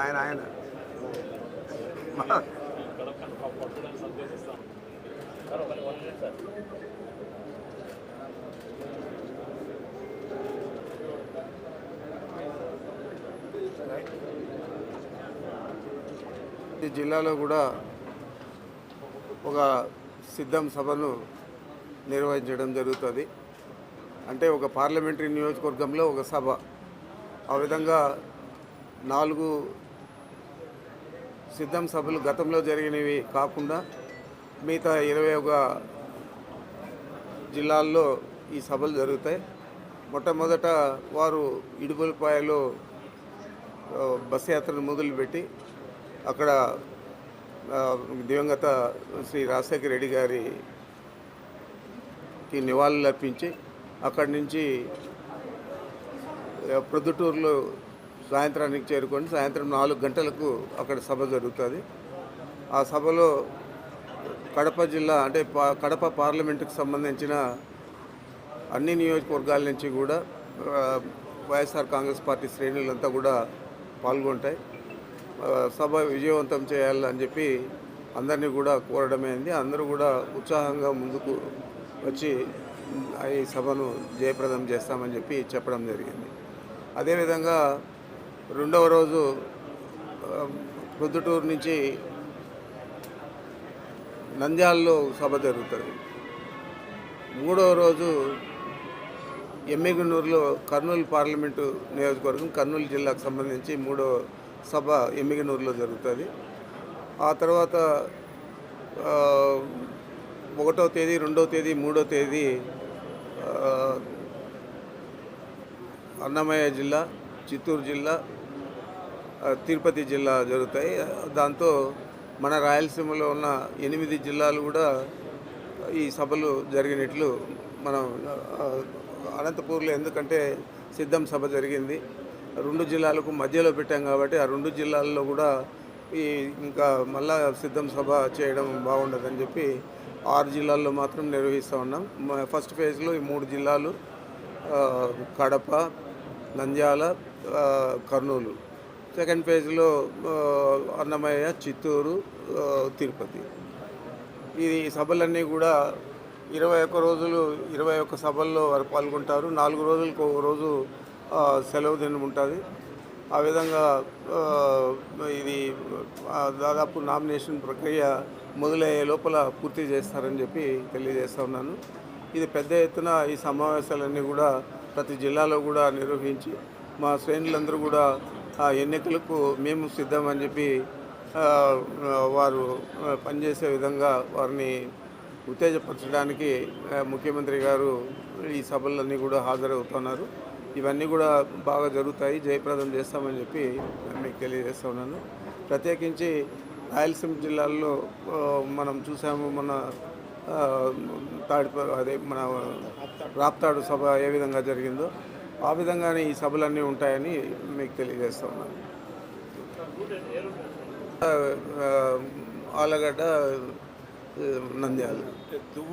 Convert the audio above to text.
ఆయన ఆయన. ఈ జిల్లాలో కూడా ఒక సిద్ధం సభను నిర్వహించడం జరుగుతుంది. అంటే ఒక పార్లమెంటరీ నియోజకవర్గంలో ఒక సభ. ఆ విధంగా నాలుగు సిద్ధం సభలు గతంలో జరిగినవి కాకుండా మిగతా ఇరవై ఒక జిల్లాల్లో ఈ సభలు జరుగుతాయి. మొట్టమొదట వారు ఇడుపులపాయలో బస్ యాత్రను మొదలుపెట్టి అక్కడ దివంగత శ్రీ రాజశేఖర రెడ్డి గారికి నివాళులు అర్పించి అక్కడి నుంచి ప్రొద్దుటూరులో సాయంత్రానికి చేరుకొని సాయంత్రం నాలుగు గంటలకు అక్కడ సభ జరుగుతుంది. ఆ సభలో కడప జిల్లా అంటే పా- కడప పార్లమెంటుకు సంబంధించిన అన్ని నియోజకవర్గాల నుంచి కూడా వైఎస్ఆర్ కాంగ్రెస్ పార్టీ శ్రేణులంతా కూడా పాల్గొంటాయి. సభ విజయవంతం చేయాలని చెప్పి అందరినీ కూడా కోరడమైంది అందరూ కూడా ఉత్సాహంగా ముందుకు వచ్చి ఈ సభను జయప్రదం చేస్తామని చెప్పి చెప్పడం జరిగింది. అదేవిధంగా రెండవ రోజు ప్రొద్దుటూరు నుంచి నంద్యాలలో సభ జరుగుతుంది. మూడవ రోజు ఎమ్మిగనూరులో కర్నూలు పార్లమెంటు నియోజకవర్గం కర్నూలు జిల్లాకు సంబంధించి మూడో సభ ఎమ్మిగనూరులో జరుగుతుంది. ఆ తర్వాత ఒకటో తేదీ రెండో తేదీ మూడో తేదీ అన్నమయ్య జిల్లా చిత్తూరు జిల్లా తిరుపతి జిల్లా జరుగుతాయి. దాంతో మన రాయలసీమలో ఉన్న ఎనిమిది జిల్లాలు కూడా ఈ సభలు జరిగినట్లు మనం అనంతపూర్లో ఎందుకంటే సిద్ధం సభ జరిగింది. రెండు జిల్లాలకు మధ్యలో పెట్టాం కాబట్టి ఆ రెండు జిల్లాల్లో కూడా ఈ ఇంకా మళ్ళా సిద్ధం సభ చేయడం బాగుండదని చెప్పి ఆరు జిల్లాల్లో మాత్రం నిర్వహిస్తూ ఉన్నాం. ఫస్ట్ ఫేజ్లో ఈ మూడు జిల్లాలు కడప నంద్యాల కర్నూలు. సెకండ్ ఫేజ్లో అన్నమయ్య చిత్తూరు తిరుపతి. ఈ సభలన్నీ కూడా ఇరవై ఒక్క రోజులు ఇరవై ఒక్క సభల్లో వారు పాల్గొంటారు. నాలుగు రోజులకు ఒక రోజు సెలవు దినం ఉంటుంది. ఆ విధంగా ఇది దాదాపు నామినేషన్ ప్రక్రియ మొదలయ్యే లోపల పూర్తి చేస్తారని చెప్పి తెలియజేస్తా ఉన్నాను. ఇది పెద్ద ఎత్తున ఈ సమావేశాలన్నీ కూడా ప్రతి జిల్లాలో కూడా నిర్వహించి మా శ్రేణులందరూ కూడా ఎన్నికలకు మేము సిద్ధమని చెప్పి వారు పనిచేసే విధంగా వారిని ఉత్తేజపరచడానికి ముఖ్యమంత్రి గారు ఈ సభలన్నీ కూడా హాజరవుతున్నారు. ఇవన్నీ కూడా బాగా జరుగుతాయి. జయప్రదం చేస్తామని చెప్పి మీకు తెలియజేస్తా ఉన్నాను. ప్రత్యేకించి రాయలసీమ జిల్లాల్లో మనం చూసాము మన తాడిప అదే మన రాప్తాడు సభ ఏ విధంగా జరిగిందో ఆ విధంగానే ఈ సభలన్నీ ఉంటాయని మీకు తెలియజేస్తా ఉన్నాను. ఆలగడ్డ నంద్యాల.